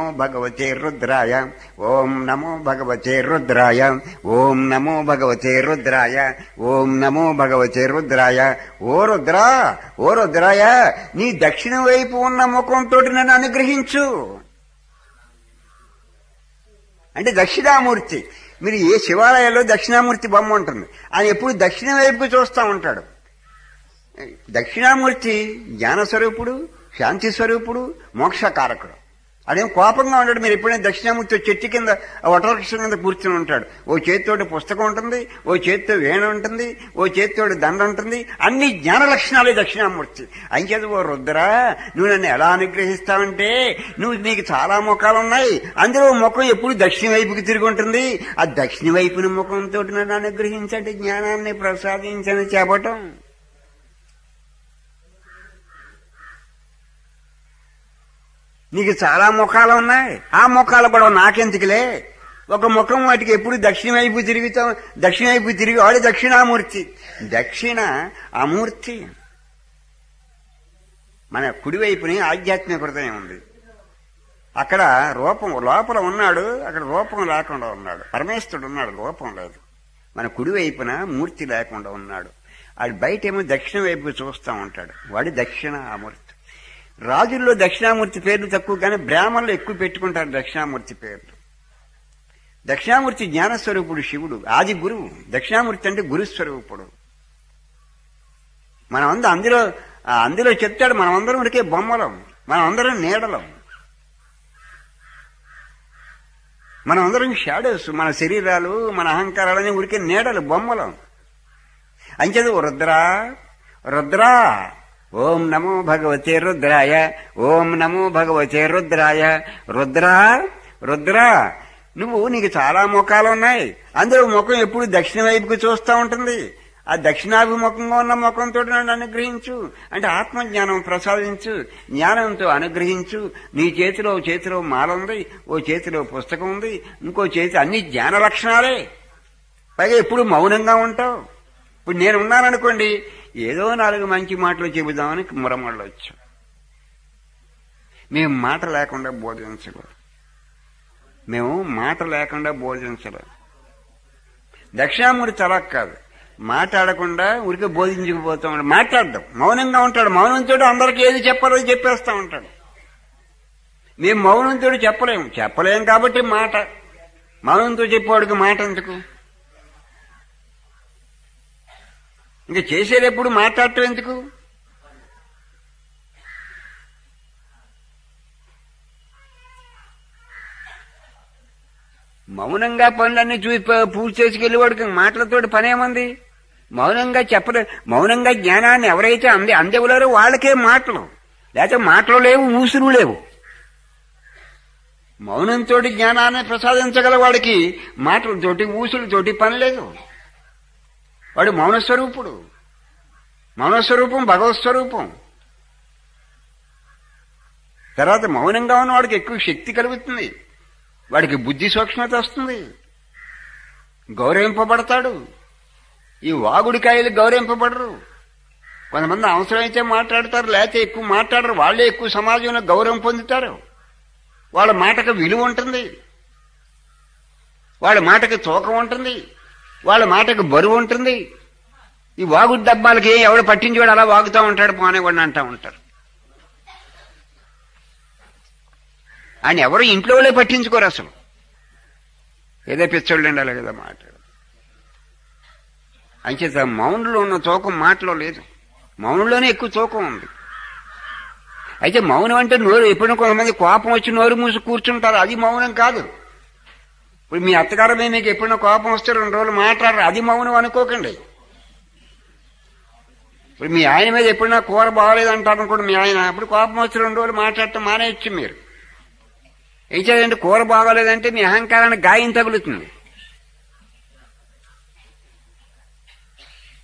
భగవతే రుద్రాయ. ఓం నమో భగవతే రుద్రాయ. ఓం నమో భగవతే రుద్రాయ. ఓం నమో భగవతే రుద్రాయ. ఓ రుద్రా ఓ రుద్రాయ నీ దక్షిణ వైపు ఉన్న ముఖంతో నన్ను అనుగ్రహించు. అంటే దక్షిణామూర్తి. మీరు ఏ శివాలయంలో దక్షిణామూర్తి బొమ్మ ఉంటుంది? ఆయన ఎప్పుడు దక్షిణ వైపుకు చూస్తూ ఉంటాడు. దక్షిణామూర్తి జ్ఞాన స్వరూపుడు శాంతి స్వరూపుడు మోక్షకారకుడు. అదేం కోపంగా ఉంటాడు మీరు ఎప్పుడైనా దక్షిణామూర్తి చెట్టు కింద వటవృక్షం కింద కూర్చుని ఉంటాడు. ఓ చేతితోటి పుస్తకం ఉంటుంది ఓ చేతితో వేణ ఉంటుంది ఓ చేతితోటి దండ ఉంటుంది. అన్ని జ్ఞాన లక్షణాలే దక్షిణామూర్తి. అంచేది ఓ రుద్రా నువ్వు నన్ను ఎలా అనుగ్రహిస్తావంటే నువ్వు నీకు చాలా ముఖాలు ఉన్నాయి అందులో ముఖం ఎప్పుడు దక్షిణ వైపుకి తిరిగి ఉంటుంది. ఆ దక్షిణ వైపున ముఖంతో నన్ను అనుగ్రహించండి జ్ఞానాన్ని ప్రసాదించని చెప్పటం నీకు చాలా ముఖాలు ఉన్నాయి. ఆ ముఖాలు కూడా నాకెందుకులే? ఒక ముఖం వాటికి ఎప్పుడు దక్షిణ వైపు తిరుగుతాం దక్షిణ వైపు తిరిగి వాడు దక్షిణామూర్తి. దక్షిణ అమూర్తి. మన కుడివైపుని ఆధ్యాత్మిక హృదయం ఉంది. అక్కడ రూపం లోపల ఉన్నాడు అక్కడ రూపం లేకుండా ఉన్నాడు. పరమేశ్వరుడు ఉన్నాడు రూపం లేదు. మన కుడివైపున మూర్తి లేకుండా ఉన్నాడు. వాడు బయట ఏమో దక్షిణ వైపు చూస్తూ ఉంటాడు. వాడి దక్షిణ అమూర్తి. రాజుల్లో దక్షిణామూర్తి పేర్లు తక్కువ కానీ బ్రాహ్మణులు ఎక్కువ పెట్టుకుంటారు దక్షిణామూర్తి పేర్లు. దక్షిణామూర్తి జ్ఞానస్వరూపుడు శివుడు ఆది గురువు. దక్షిణామూర్తి అంటే గురుస్వరూపుడు. మనమందరం అందులో అందులో చెప్తాడు మనమందరం ఉడికే బొమ్మలం మనమందరం నీడలం. మనమందరం షాడోస్ మన శరీరాలు మన అహంకారాలని ఉడికే నీడలు బొమ్మలం. అంచేది రుద్రా రుద్రా. ఓం నమో భగవతే రుద్రాయ ఓం నమో భగవతే రుద్రాయ. రుద్రా రుద్రా నువ్వు నీకు చాలా ముఖాలు ఉన్నాయి. అందులో ముఖం ఎప్పుడు దక్షిణ వైపుకు చూస్తూ ఉంటుంది. ఆ దక్షిణాభిముఖంగా ఉన్న ముఖంతో నన్ను అనుగ్రహించు. అంటే ఆత్మజ్ఞానం ప్రసాదించు జ్ఞానంతో అనుగ్రహించు. నీ చేతిలో ఓ చేతిలో మాల ఉంది ఓ చేతిలో పుస్తకం ఉంది ఇంకో చేతి అన్ని జ్ఞాన లక్షణాలే. పైగా ఎప్పుడు మౌనంగా ఉంటావు. ఇప్పుడు నేను ఉన్నాననుకోండి ఏదో నాలుగు మంచి మాటలు చెబుదామని మురమళ్ళు వచ్చాం మేము మాట లేకుండా బోధించలేదు మేము మాట లేకుండా బోధించలేదు దక్షిణామూర్తి అలా కాదు. మాట్లాడకుండా ఉరికి బోధించకపోతూ ఉంటాడు. మాట్లాడదాం మౌనంగా ఉంటాడు. మౌనంతో అందరికీ ఏది చెప్పాలో చెప్పేస్తూ ఉంటాడు. మేము మౌనంతో చెప్పలేము చెప్పలేము కాబట్టి మాట. మౌనంతో చెప్పేవాడికి మాట ఎందుకు? ఇంకా చేసేటప్పుడు మాట్లాడటం ఎందుకు? మౌనంగా పనులన్నీ చూసి పూర్తి చేసుకెళ్ళి వాడుకు మాటలతోటి పనేముంది? మౌనంగా చెప్పలే మౌనంగా జ్ఞానాన్ని ఎవరైతే అంది అందెవలేరో వాళ్ళకే మాటలు. లేకపోతే మాటలు లేవు ఊసులు లేవు. మౌనంతో జ్ఞానాన్ని ప్రసాదించగల వాడికి మాటలతోటి ఊసులతోటి పని లేదు. వాడు మౌనస్వరూపుడు. మౌనస్వరూపం భగవత్ స్వరూపం తర్వాత మౌనంగా ఉన్నవాడికి ఎక్కువ శక్తి కలుగుతుంది. వాడికి బుద్ధి సూక్ష్మత వస్తుంది. గౌరవింపబడతాడు. ఈ వాగుడికాయలు గౌరవింపబడరు. కొంతమంది అవసరమైతే మాట్లాడతారు లేకపోతే ఎక్కువ మాట్లాడరు. వాళ్ళే ఎక్కువ సమాజంలో గౌరవం పొందుతారు. వాళ్ళ మాటకు విలువ ఉంటుంది. వాళ్ళ మాటకు తూకం ఉంటుంది. వాళ్ళ మాటకు బరువు ఉంటుంది. ఈ వాగుడు డబ్బాలకి ఎవడు పట్టించేవాడు అలా వాగుతూ ఉంటాడు పోనేవాడిని అంటూ ఉంటారు. ఆయన ఎవరు ఇంట్లో వాళ్ళే పట్టించుకోరు అసలు. ఏదో పిచ్చోళ్ళు ఉండాలి కదా మాట. అంచేత మౌనంలో ఉన్న తూకం మాటలో లేదు. మౌనంలోనే ఎక్కువ తూకం ఉంది. అయితే మౌనం అంటే నోరు ఎప్పుడైనా కొంతమంది కోపం వచ్చి నోరు మూసి కూర్చుంటారు. అది మౌనం కాదు. ఇప్పుడు మీ అత్తగారు మీద మీకు ఎప్పుడైనా కోపం వస్తే రెండు రోజులు మాట్లాడరు. అది మౌనం అనుకోకండి. ఇప్పుడు మీ ఆయన మీద ఎప్పుడైనా కూర బాగోలేదు అంటారు అనుకోండి మీ ఆయన. అప్పుడు కోపం వచ్చి రెండు రోజులు మాట్లాడటం మానేయచ్చు మీరు. ఏం చేయాలంటే కూర బాగోలేదంటే మీ అహంకారానికి గాయం తగులుతుంది.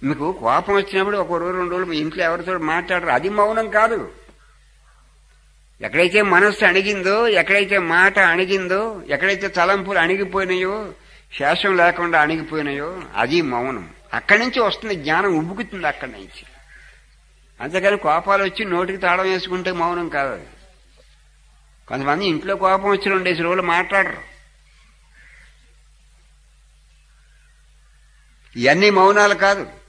మీకు కోపం వచ్చినప్పుడు ఒక రోజు రెండు రోజులు మీ ఇంట్లో ఎవరితో మాట్లాడరు. అది మౌనం కాదు. ఎక్కడైతే మనస్సు అణిగిందో ఎక్కడైతే మాట అణిగిందో ఎక్కడైతే తలంపులు అణిగిపోయినాయో శేషం లేకుండా అణిగిపోయినాయో అది మౌనం. అక్కడి నుంచి వస్తుంది జ్ఞానం ఉబ్బుకుతుంది అక్కడి నుంచి. అంతేకాని కోపాలు వచ్చి నోటికి తాళం వేసుకుంటే మౌనం కాదు. కొంతమంది ఇంట్లో కోపం వచ్చి రెండేసి రోజులు మాట్లాడరు. ఇవన్నీ మౌనాలు కాదు.